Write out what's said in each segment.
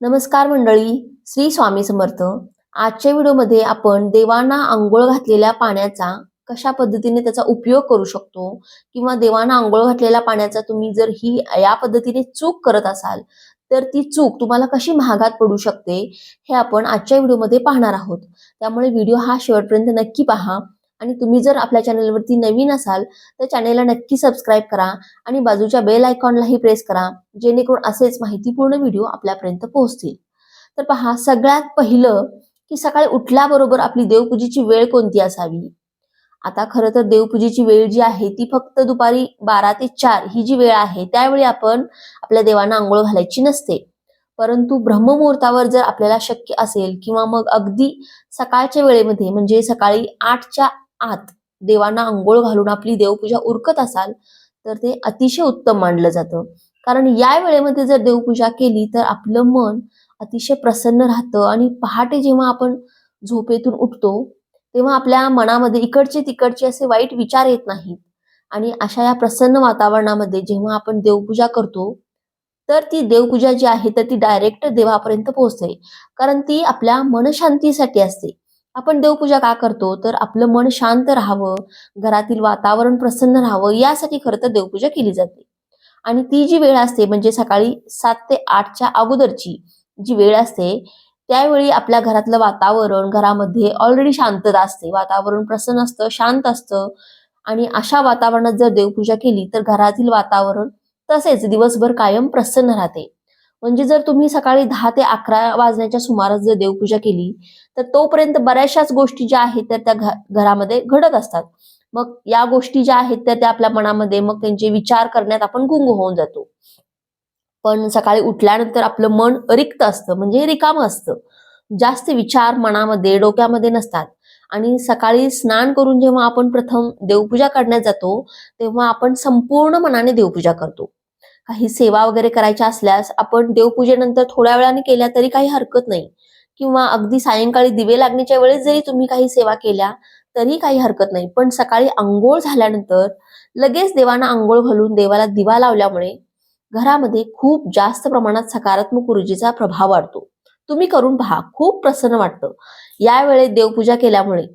नमस्कार मंडळी श्री स्वामी समर्थ. आजच्या व्हिडिओमध्ये आपण देवांना आंघोळ घातलेल्या पाण्याचा कशा पद्धतीने त्याचा उपयोग करू शकतो किंवा देवांना आंघोळ घातलेल्या पाण्याचा तुम्ही जर ही या पद्धतीने चूक करत असाल तर ती चूक तुम्हाला कशी महागात पडू शकते हे आपण आजच्या व्हिडिओमध्ये पाहणार आहोत. त्यामुळे व्हिडिओ हा शेवटपर्यंत नक्की पहा. आणि तुम्ही जर आपल्या चॅनलवरती नवीन असाल तर चॅनेलला नक्की सबस्क्राईब करा आणि बाजूच्या बेल आयकॉनलाही प्रेस करा जेणेकरून असेच माहितीपूर्ण व्हिडिओ आपल्यापर्यंत पोहोचतील. तर पहा सगळ्यात पहिलं की सकाळी उठल्याबरोबर आपली देवपूजेची वेळ कोणती असावी? आता खरं तर देवपूजेची वेळ जी आहे ती फक्त दुपारी बारा ते चार ही जी वेळ आहे त्यावेळी आपण आपल्या देवांना आंघोळ घालायची नसते. परंतु ब्रह्ममुहूर्तावर जर आपल्याला शक्य असेल किंवा मग अगदी सकाळच्या वेळेमध्ये म्हणजे सकाळी आठच्या आत देवांना आंघोळ घालून आपली देवपूजा उरकत असाल तर ते अतिशय उत्तम मानलं जातं. कारण या वेळेमध्ये जर देवपूजा केली तर आपलं मन अतिशय प्रसन्न राहतं आणि पहाटे जेव्हा आपण झोपेतून उठतो तेव्हा आपल्या मनामध्ये इकडचे तिकडचे असे वाईट विचार येत नाहीत. आणि अशा या प्रसन्न वातावरणामध्ये जेव्हा आपण देवपूजा करतो तर ती देवपूजा जी आहे तर ती डायरेक्ट देवापर्यंत पोहोचते. कारण ती आपल्या मनशांतीसाठी असते. आपण देवपूजा का करतो? तर आपलं मन शांत राहावं घरातील वातावरण प्रसन्न राहावं यासाठी खरं तर देवपूजा केली जाते. आणि ती जी वेळ असते म्हणजे सकाळी सात ते आठच्या अगोदरची जी वेळ असते त्यावेळी आपल्या घरातलं वातावरण घरामध्ये ऑलरेडी शांतता असते. वातावरण प्रसन्न असतं शांत असतं. आणि अशा वातावरणात जर देवपूजा केली तर घरातील वातावरण तसेच दिवसभर कायम प्रसन्न राहते. म्हणजे जर तुम्ही सकाळी दहा ते अकरा वाजण्याच्या सुमारास जर देवपूजा केली तर तोपर्यंत बऱ्याचशाच गोष्टी ज्या आहेत त्या त्या घरामध्ये घडत असतात. मग या गोष्टी ज्या आहेत त्या त्या आपल्या मनामध्ये मग त्यांचे विचार करण्यात आपण गुंग होऊन जातो. पण सकाळी उठल्यानंतर आपलं मन रिक्त असतं म्हणजे रिकामं असतं. जास्त विचार मनामध्ये डोक्यामध्ये नसतात. आणि सकाळी स्नान करून जेव्हा आपण प्रथम देवपूजा करण्यात जातो तेव्हा आपण संपूर्ण मनाने देवपूजा करतो. काही सेवा वगैरे करायच्या असल्यास आपण देवपूजेनंतर थोड्या वेळाने केल्या तरी काही हरकत नाही. किंवा अगदी सायंकाळी दिवे लागण्याच्या वेळेस जरी तुम्ही काही सेवा केल्या तरी काही हरकत नाही. पण सकाळी आंघोळ झाल्यानंतर लगेच देवांना आंघोळ घालून देवाला दिवा लावल्यामुळे घरामध्ये खूप जास्त प्रमाणात सकारात्मक ऊर्जेचा प्रभाव वाढतो. तुम्ही करून पहा खूप प्रसन्न वाटतं. यावेळी देवपूजा केल्यामुळे.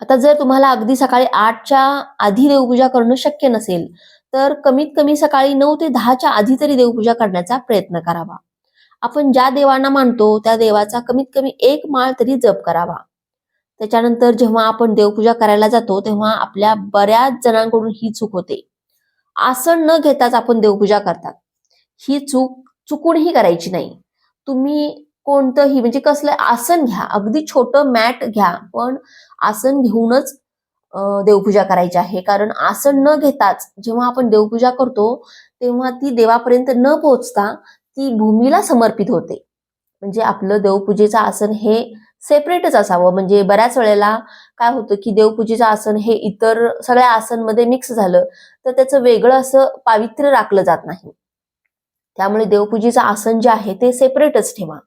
आता जर तुम्हाला अगदी सकाळी आठच्या आधी देवपूजा करणं शक्य नसेल तर कमीत कमी सकाळी नऊ ते दहाच्या आधी तरी देवपूजा करण्याचा प्रयत्न करावा. आपण ज्या देवांना मानतो त्या देवाचा कमीत कमी एक माळ तरी जप करावा. त्याच्यानंतर जेव्हा आपण देवपूजा करायला जातो तेव्हा आपल्या बऱ्याच जणांकडून ही चूक होते. आसन न घेताच आपण देवपूजा करतात. ही चूक चुकूनही करायची नाही. तुम्ही कोणतंही म्हणजे कसलं आसन घ्या. अगदी छोटं मॅट घ्या पण आसन घेऊनच देवपूजा करायची आहे. कारण आसन न घेताच जेव्हा आपण देवपूजा करतो तेव्हा ती देवापर्यंत न पोहोचता ती भूमीला समर्पित होते. म्हणजे आपलं देवपूजेचं आसन हे सेपरेटच असावं. म्हणजे बऱ्याच वेळेला काय होतं की देवपूजेचं आसन हे इतर सगळ्या आसनमध्ये मिक्स झालं तर त्याचं वेगळं असं पावित्र्य राखलं जात नाही. त्यामुळे देवपूजेचं आसन जे आहे ते सेपरेटच ठेवा.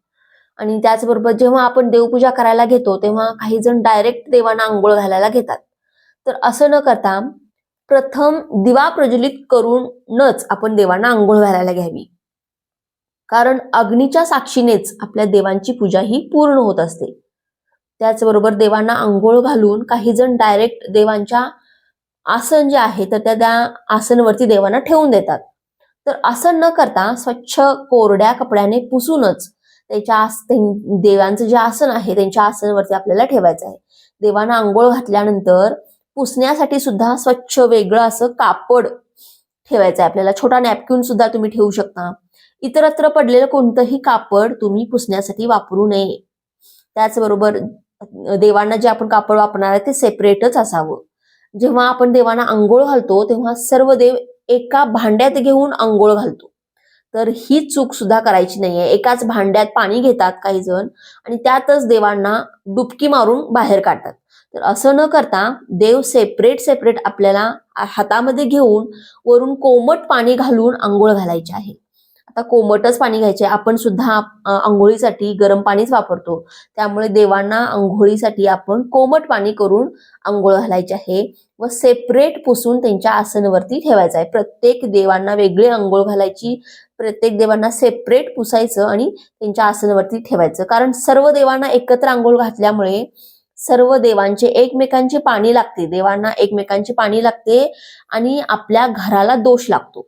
आणि त्याचबरोबर जेव्हा आपण देवपूजा करायला घेतो तेव्हा काही जण डायरेक्ट देवांना आंघोळ घालायला घेतात. तर असं न करता प्रथम दिवा प्रज्वलित करूनच आपण देवांना आंघोळ घालायला घ्यावी. कारण अग्नीच्या साक्षीनेच आपल्या देवांची पूजा ही पूर्ण होत असते. त्याचबरोबर देवांना आंघोळ घालून काही जण डायरेक्ट देवांच्या आसन जे आहे तर त्या त्या आसनवरती देवांना ठेवून देतात. तर असं न करता स्वच्छ कोरड्या कपड्याने पुसूनच त्याच्या आस- देवांचं जे आसन आहे त्यांच्या आसनावरती आपल्याला ठेवायचं आहे. देवांना आंघोळ घातल्यानंतर पुसण्यासाठी सुद्धा स्वच्छ वेगळं असं कापड ठेवायचं आहे आपल्याला. छोटा नॅपकिन सुद्धा तुम्ही ठेवू शकता. इतरत्र पडलेलं कोणतंही कापड तुम्ही पुसण्यासाठी वापरू नये. त्याचबरोबर देवांना जे आपण कापड वापरणार आहे ते सेपरेटच असावं. जेव्हा आपण देवांना आंघोळ घालतो तेव्हा सर्व देव एका भांड्यात घेऊन आंघोळ घालतो. तर ही चूक सुद्धा करायची नाहीये. एकाच भांड्यात पाणी घेतात काही जण आणि त्यातच देवांना डुबकी मारून बाहेर काढतात. तर असं न करता देव सेपरेट सेपरेट आपल्याला हातामध्ये घेऊन वरून कोमट पाणी घालून आंघोळ घालायचे आहे. आता कोमटच पाणी घ्यायचे आपण सुद्धा आंघोळीसाठी गरम पाणीच वापरतो. त्यामुळे देवांना आंघोळीसाठी आपण कोमट पाणी करून आंघोळ घालायची आहे व सेपरेट पुसून त्यांच्या आसनावरती ठेवायचं आहे. प्रत्येक देवांना वेगळी आंघोळ घालायची प्रत्येक देवांना सेपरेट पुसायचं आणि त्यांच्या आसनावरती ठेवायचं. कारण सर्व देवांना एकत्र आंघोळ घातल्यामुळे सर्व देवांचे एकमेकांची पाणी लागते. देवांना एकमेकांची पाणी लागते आणि आपल्या घराला दोष लागतो.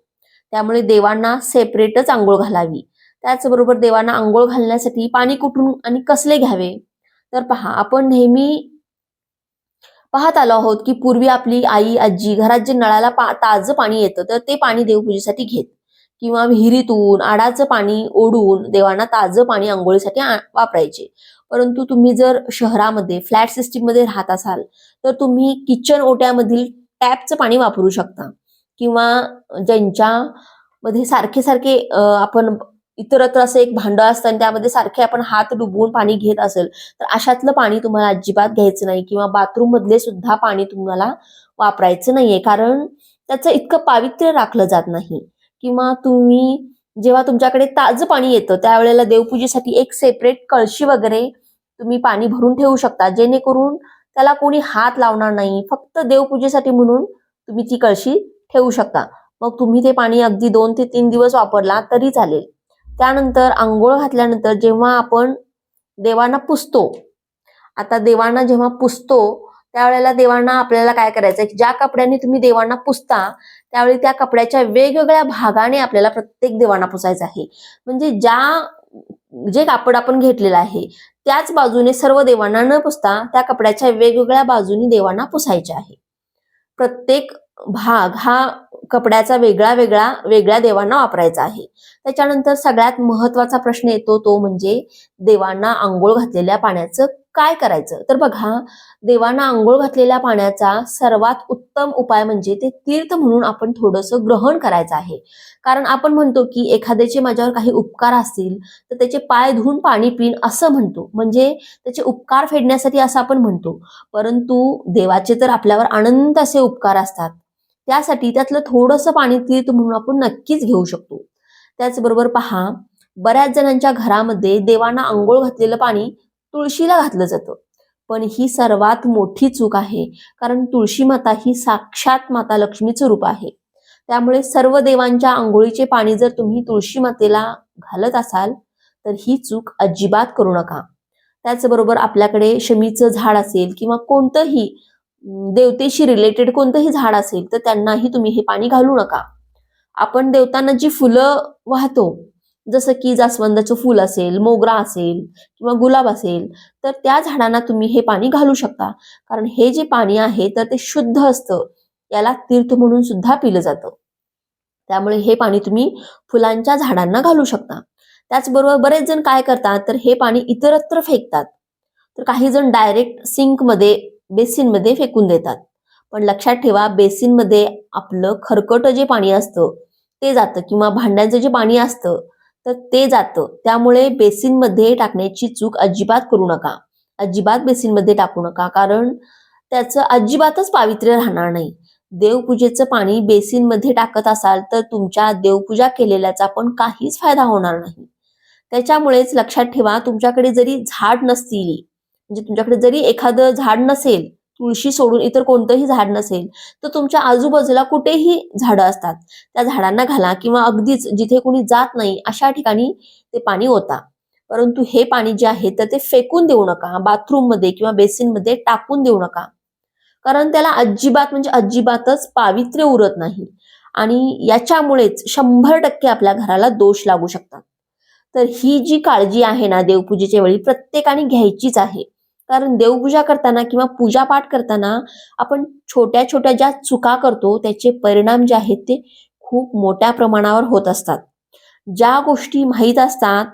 त्यामुळे देवांना सेपरेटच आंघोळ घालावी. त्याचबरोबर देवांना आंघोळ घालण्यासाठी पाणी कुठून आणि कसले घ्यावे? तर पहा आपण नेहमी पाहत आलो आहोत की पूर्वी आपली आई आजी घरात जे नळाला पा ताजं पाणी येतं तर ते पाणी देवपूजेसाठी घेत. किंवा विहिरीतून आडाचं पाणी ओढून देवांना ताजं पाणी आंघोळीसाठी वापरायचे. परंतु तुम्ही जर शहरामध्ये फ्लॅट सिस्टीममध्ये राहत असाल तर तुम्ही किचन ओट्यामधील टॅपचं पाणी वापरू शकता. किंवा ज्यांच्या मध्ये सारखे सारखे आपण इतरत्र असं एक भांडं असतं आणि त्यामध्ये सारखे आपण हात डुबवून पाणी घेत असेल तर अशातलं पाणी तुम्हाला अजिबात घ्यायचं नाही किंवा बाथरूम मधले सुद्धा पाणी तुम्हाला वापरायचं नाहीये. कारण त्याचं इतकं पावित्र्य राखलं जात नाही. किंवा तुम्ही जेव्हा तुमच्याकडे ताजं पाणी येतं त्यावेळेला देवपूजेसाठी एक सेपरेट कळशी वगैरे तुम्ही पाणी भरून ठेवू शकता. जेणेकरून त्याला कोणी हात लावणार नाही. फक्त देवपूजेसाठी म्हणून तुम्ही ती कळशी ठेवू शकता. मग तुम्ही ते पाणी अगदी दोन ते तीन दिवस वापरला तरी चालेल. त्यानंतर आंघोळ घातल्यानंतर जेव्हा आपण देवांना पुसतो आता देवांना जेव्हा पुसतो त्यावेळेला देवांना आपल्याला काय करायचं आहे ज्या कपड्याने तुम्ही देवांना पुसता त्यावेळी त्या कपड्याच्या वेगवेगळ्या भागाने आपल्याला प्रत्येक देवांना पुसायचं आहे. म्हणजे ज्या जे कापड आपण घेतलेलं आहे त्याच बाजूने सर्व देवांना न पुसता त्या कपड्याच्या वेगवेगळ्या बाजूनी देवांना पुसायचे आहे. प्रत्येक भाग हा कपड्याचा वेगळा वेगळा वेगळ्या देवांना वापरायचा आहे. त्याच्यानंतर सगळ्यात महत्त्वाचा प्रश्न येतो तो म्हणजे देवांना आंघोळ घातलेल्या पाण्याचं काय करायचं? तर बघा देवांना आंघोळ घातलेल्या पाण्याचा सर्वात उत्तम उपाय म्हणजे ते तीर्थ म्हणून आपण थोडंसं ग्रहण करायचं आहे. कारण आपण म्हणतो की एखाद्याचे माझ्यावर काही उपकार असतील तर त्याचे पाय धुवून पाणी पिन असं म्हणतो. म्हणजे त्याचे उपकार फेडण्यासाठी असं आपण म्हणतो. परंतु देवाचे तर आपल्यावर अनंत असे उपकार असतात. त्यासाठी त्यातलं थोडंसं पाणी तीर्थ म्हणून आपण नक्कीच घेऊ शकतो. त्याचबरोबर पहा बऱ्याच जणांच्या घरामध्ये देवांना आंघोळ घातलेलं पाणी तुळशीला घातलं जातं. पण ही सर्वात मोठी चूक आहे कारण तुळशी माता ही साक्षात माता लक्ष्मीचं रूप आहे. त्यामुळे सर्व देवांच्या आंघोळीचे पाणी जर तुम्ही तुळशी मातेला घालत असाल तर ही चूक अजिबात करू नका. त्याचबरोबर आपल्याकडे शमीचं झाड असेल किंवा कोणतंही देवतेशी रिलेटेड कोणतंही झाड असेल तर त्यांनाही तुम्ही हे पाणी घालू नका. आपण देवतांना जी फुलं वाहतो जसं की जास्वंदाचं फुल असेल मोगरा असेल किंवा गुलाब असेल तर त्या झाडांना तुम्ही हे पाणी घालू शकता. कारण हे जे पाणी आहे तर ते शुद्ध असतं. याला तीर्थ म्हणून सुद्धा पिलं जातं. त्यामुळे हे पाणी तुम्ही फुलांच्या झाडांना घालू शकता. त्याचबरोबर बरेच जण काय करतात तर हे पाणी इतरत्र फेकतात. तर काही जण डायरेक्ट सिंकमध्ये बेसिनमध्ये फेकून देतात. पण लक्षात ठेवा बेसिनमध्ये आपलं खरकट जे पाणी असतं ते जातं. किंवा भांड्यांचं जे पाणी असतं तर ते जातं. त्यामुळे बेसिनमध्ये टाकण्याची चूक अजिबात करू नका. अजिबात बेसिनमध्ये टाकू नका. कारण त्याचं अजिबातच पावित्र्य राहणार नाही. देवपूजेचं पाणी बेसिनमध्ये टाकत असाल तर तुमच्या देवपूजा केलेल्याचा पण काहीच फायदा होणार नाही. त्याच्यामुळेच लक्षात ठेवा तुमच्याकडे जरी झाड नसतील म्हणजे तुमच्याकडे जरी एखादं झाड नसेल तुळशी सोडून इतर कोणतंही झाड नसेल तर तुमच्या आजूबाजूला कुठेही झाडं असतात. त्या झाडांना घाला किंवा अगदीच जिथे कुणी जात नाही अशा ठिकाणी ते पाणी होता परंतु हे पाणी जे आहे तर ते फेकून देऊ नका. बाथरूममध्ये किंवा बेसिनमध्ये टाकून देऊ नका. कारण त्याला अजिबात म्हणजे अजिबातच पावित्र्य उरत नाही. आणि याच्यामुळेच शंभर टक्के आपल्या घराला दोष लागू शकतात. तर ही जी काळजी आहे ना देवपूजेच्या वेळी प्रत्येकाने घ्यायचीच आहे. कारण देवपूजा करताना किंवा पूजापाठ करताना आपण छोट्या छोट्या ज्या चुका करतो त्याचे परिणाम जे आहेत ते खूप मोठ्या प्रमाणावर होत असतात. ज्या गोष्टी माहीत असतात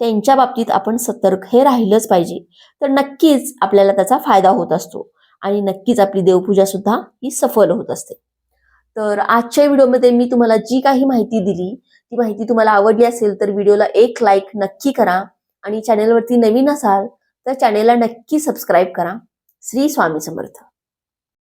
त्यांच्या बाबतीत आपण सतर्क हे राहिलंच पाहिजे. तर नक्कीच आपल्याला त्याचा फायदा होत असतो आणि नक्कीच आपली देवपूजा सुद्धा ही सफल होत असते. तर आजच्या व्हिडिओमध्ये मी तुम्हाला जी काही माहिती दिली ती माहिती तुम्हाला आवडली असेल तर व्हिडिओला एक लाईक नक्की करा आणि चॅनेलवरती नवीन असाल तर चॅनेलला नक्की सबस्क्राईब करा. श्री स्वामी समर्थ.